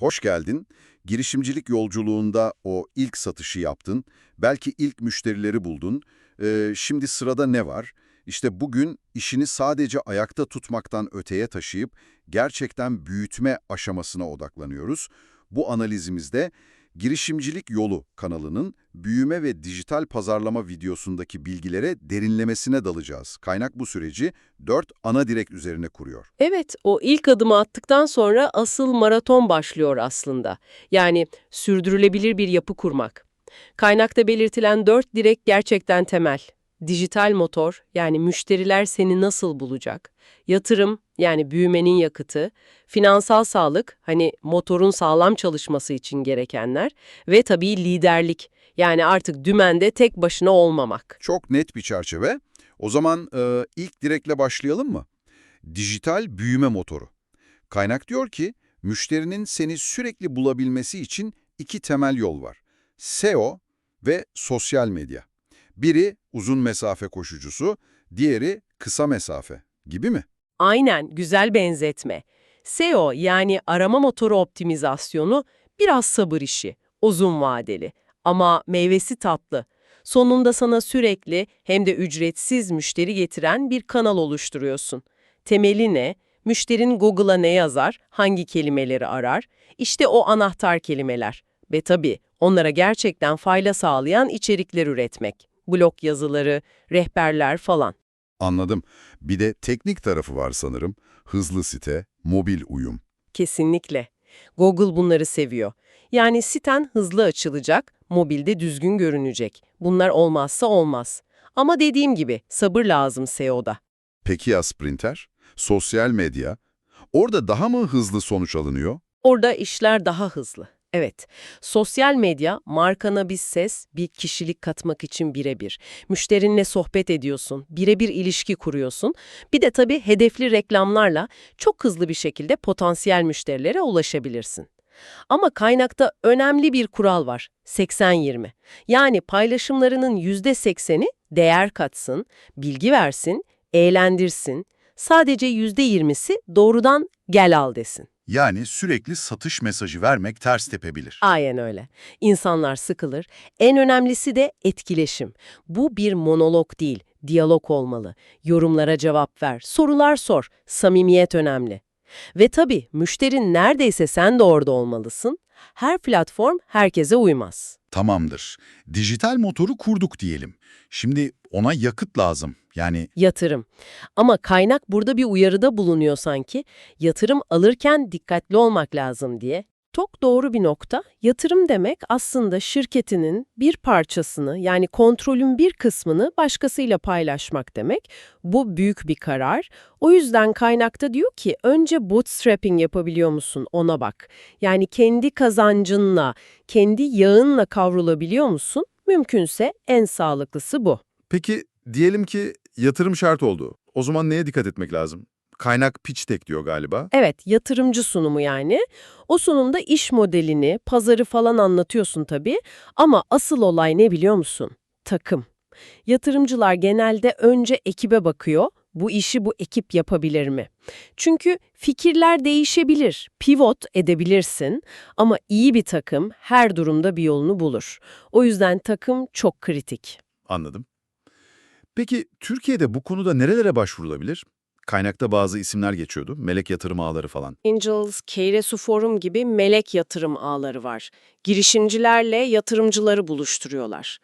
Hoş geldin. Girişimcilik yolculuğunda o ilk satışı yaptın. Belki ilk müşterileri buldun. Ee, şimdi sırada ne var? İşte bugün işini sadece ayakta tutmaktan öteye taşıyıp gerçekten büyütme aşamasına odaklanıyoruz. Bu analizimizde Girişimcilik Yolu kanalının büyüme ve dijital pazarlama videosundaki bilgilere derinlemesine dalacağız. Kaynak bu süreci dört ana direk üzerine kuruyor. Evet, o ilk adımı attıktan sonra asıl maraton başlıyor aslında. Yani sürdürülebilir bir yapı kurmak. Kaynakta belirtilen dört direk gerçekten temel. Dijital motor, yani müşteriler seni nasıl bulacak? Yatırım, yani büyümenin yakıtı. Finansal sağlık, hani motorun sağlam çalışması için gerekenler. Ve tabii liderlik, yani artık dümende tek başına olmamak. Çok net bir çerçeve. O zaman e, ilk direkle başlayalım mı? Dijital büyüme motoru. Kaynak diyor ki, müşterinin seni sürekli bulabilmesi için iki temel yol var. SEO ve sosyal medya. Biri uzun mesafe koşucusu, diğeri kısa mesafe gibi mi? Aynen, güzel benzetme. SEO yani arama motoru optimizasyonu biraz sabır işi, uzun vadeli ama meyvesi tatlı. Sonunda sana sürekli hem de ücretsiz müşteri getiren bir kanal oluşturuyorsun. Temeli ne? Müşterin Google'a ne yazar, hangi kelimeleri arar? İşte o anahtar kelimeler. Ve tabii onlara gerçekten fayda sağlayan içerikler üretmek. Blog yazıları, rehberler falan. Anladım. Bir de teknik tarafı var sanırım. Hızlı site, mobil uyum. Kesinlikle. Google bunları seviyor. Yani siten hızlı açılacak, mobilde düzgün görünecek. Bunlar olmazsa olmaz. Ama dediğim gibi sabır lazım SEO'da. Peki ya Sprinter? Sosyal medya? Orada daha mı hızlı sonuç alınıyor? Orada işler daha hızlı. Evet, sosyal medya markana bir ses, bir kişilik katmak için birebir. Müşterinle sohbet ediyorsun, birebir ilişki kuruyorsun. Bir de tabii hedefli reklamlarla çok hızlı bir şekilde potansiyel müşterilere ulaşabilirsin. Ama kaynakta önemli bir kural var, 80-20. Yani paylaşımlarının %80'i değer katsın, bilgi versin, eğlendirsin. Sadece %20'si doğrudan gel al desin. Yani sürekli satış mesajı vermek ters tepebilir. Aynen öyle. İnsanlar sıkılır. En önemlisi de etkileşim. Bu bir monolog değil, diyalog olmalı. Yorumlara cevap ver, sorular sor. Samimiyet önemli. Ve tabii müşterin neredeyse sen de orada olmalısın. Her platform herkese uymaz. Tamamdır. Dijital motoru kurduk diyelim. Şimdi ona yakıt lazım. Yani Yatırım. Ama kaynak burada bir uyarıda bulunuyor sanki. Yatırım alırken dikkatli olmak lazım diye. Çok doğru bir nokta. Yatırım demek aslında şirketinin bir parçasını yani kontrolün bir kısmını başkasıyla paylaşmak demek. Bu büyük bir karar. O yüzden kaynakta diyor ki önce bootstrapping yapabiliyor musun ona bak. Yani kendi kazancınla, kendi yağınla kavrulabiliyor musun? Mümkünse en sağlıklısı bu. Peki diyelim ki yatırım şart oldu. O zaman neye dikkat etmek lazım? Kaynak pitch deck diyor galiba. Evet, yatırımcı sunumu yani. O sunumda iş modelini, pazarı falan anlatıyorsun tabii. Ama asıl olay ne biliyor musun? Takım. Yatırımcılar genelde önce ekibe bakıyor. Bu işi bu ekip yapabilir mi? Çünkü fikirler değişebilir, pivot edebilirsin ama iyi bir takım her durumda bir yolunu bulur. O yüzden takım çok kritik. Anladım. Peki Türkiye'de bu konuda nerelere başvurulabilir? Kaynakta bazı isimler geçiyordu. Melek yatırım ağları falan. Angels, Keyresu Forum gibi melek yatırım ağları var. Girişimcilerle yatırımcıları buluşturuyorlar.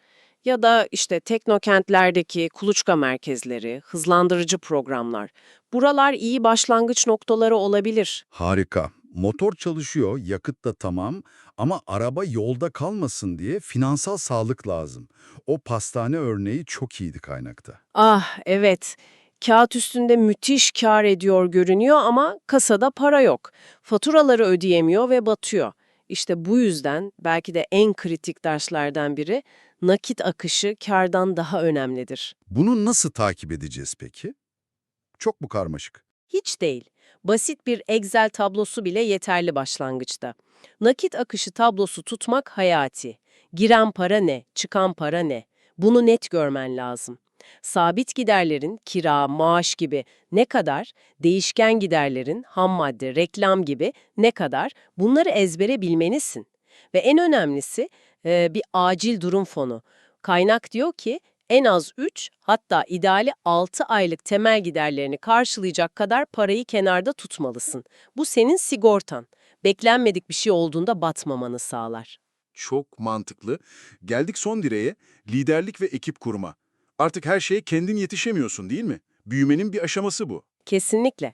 Ya da işte teknokentlerdeki kuluçka merkezleri, hızlandırıcı programlar. Buralar iyi başlangıç noktaları olabilir. Harika. Motor çalışıyor, yakıt da tamam ama araba yolda kalmasın diye finansal sağlık lazım. O pastane örneği çok iyiydi kaynakta. Ah evet, kağıt üstünde müthiş kar ediyor görünüyor ama kasada para yok. Faturaları ödeyemiyor ve batıyor. İşte bu yüzden belki de en kritik derslerden biri nakit akışı kardan daha önemlidir. Bunu nasıl takip edeceğiz peki? Çok mu karmaşık? Hiç değil. Basit bir Excel tablosu bile yeterli başlangıçta. Nakit akışı tablosu tutmak hayati. Giren para ne, çıkan para ne? Bunu net görmen lazım. Sabit giderlerin kira, maaş gibi ne kadar, değişken giderlerin ham madde, reklam gibi ne kadar bunları ezbere bilmelisin. Ve en önemlisi e, bir acil durum fonu. Kaynak diyor ki en az 3 hatta ideali 6 aylık temel giderlerini karşılayacak kadar parayı kenarda tutmalısın. Bu senin sigortan. Beklenmedik bir şey olduğunda batmamanı sağlar. Çok mantıklı. Geldik son direğe, liderlik ve ekip kurma. Artık her şeye kendin yetişemiyorsun değil mi? Büyümenin bir aşaması bu. Kesinlikle.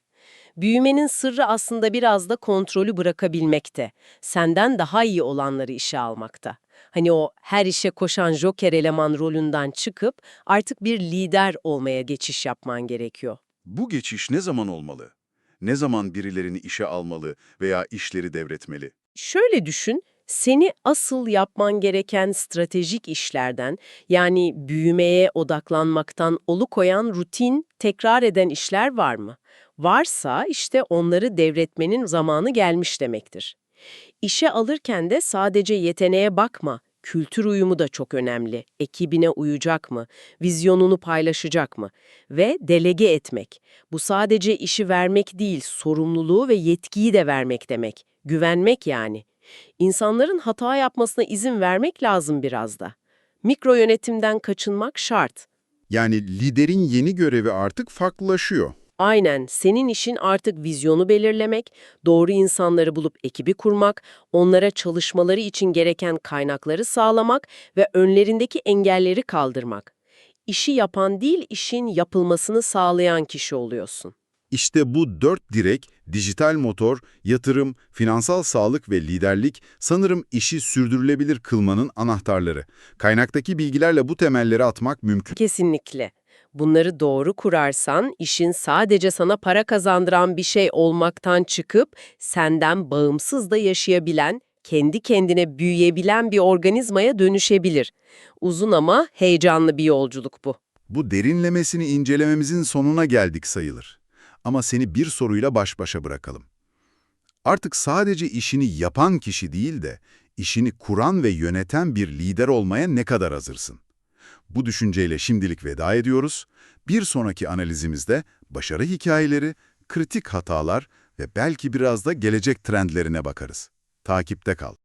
Büyümenin sırrı aslında biraz da kontrolü bırakabilmekte. Senden daha iyi olanları işe almakta. Hani o her işe koşan joker eleman rolünden çıkıp artık bir lider olmaya geçiş yapman gerekiyor. Bu geçiş ne zaman olmalı? Ne zaman birilerini işe almalı veya işleri devretmeli? Şöyle düşün, seni asıl yapman gereken stratejik işlerden, yani büyümeye odaklanmaktan olukoyan rutin, tekrar eden işler var mı? Varsa işte onları devretmenin zamanı gelmiş demektir. İşe alırken de sadece yeteneğe bakma, kültür uyumu da çok önemli. Ekibine uyacak mı? Vizyonunu paylaşacak mı? Ve delege etmek. Bu sadece işi vermek değil, sorumluluğu ve yetkiyi de vermek demek. Güvenmek yani. İnsanların hata yapmasına izin vermek lazım biraz da. Mikro yönetimden kaçınmak şart. Yani liderin yeni görevi artık farklılaşıyor. Aynen, senin işin artık vizyonu belirlemek, doğru insanları bulup ekibi kurmak, onlara çalışmaları için gereken kaynakları sağlamak ve önlerindeki engelleri kaldırmak. İşi yapan değil, işin yapılmasını sağlayan kişi oluyorsun. İşte bu dört direk, dijital motor, yatırım, finansal sağlık ve liderlik sanırım işi sürdürülebilir kılmanın anahtarları. Kaynaktaki bilgilerle bu temelleri atmak mümkün. Kesinlikle. Bunları doğru kurarsan işin sadece sana para kazandıran bir şey olmaktan çıkıp senden bağımsız da yaşayabilen, kendi kendine büyüyebilen bir organizmaya dönüşebilir. Uzun ama heyecanlı bir yolculuk bu. Bu derinlemesini incelememizin sonuna geldik sayılır. Ama seni bir soruyla baş başa bırakalım. Artık sadece işini yapan kişi değil de, işini kuran ve yöneten bir lider olmaya ne kadar hazırsın? Bu düşünceyle şimdilik veda ediyoruz. Bir sonraki analizimizde başarı hikayeleri, kritik hatalar ve belki biraz da gelecek trendlerine bakarız. Takipte kal.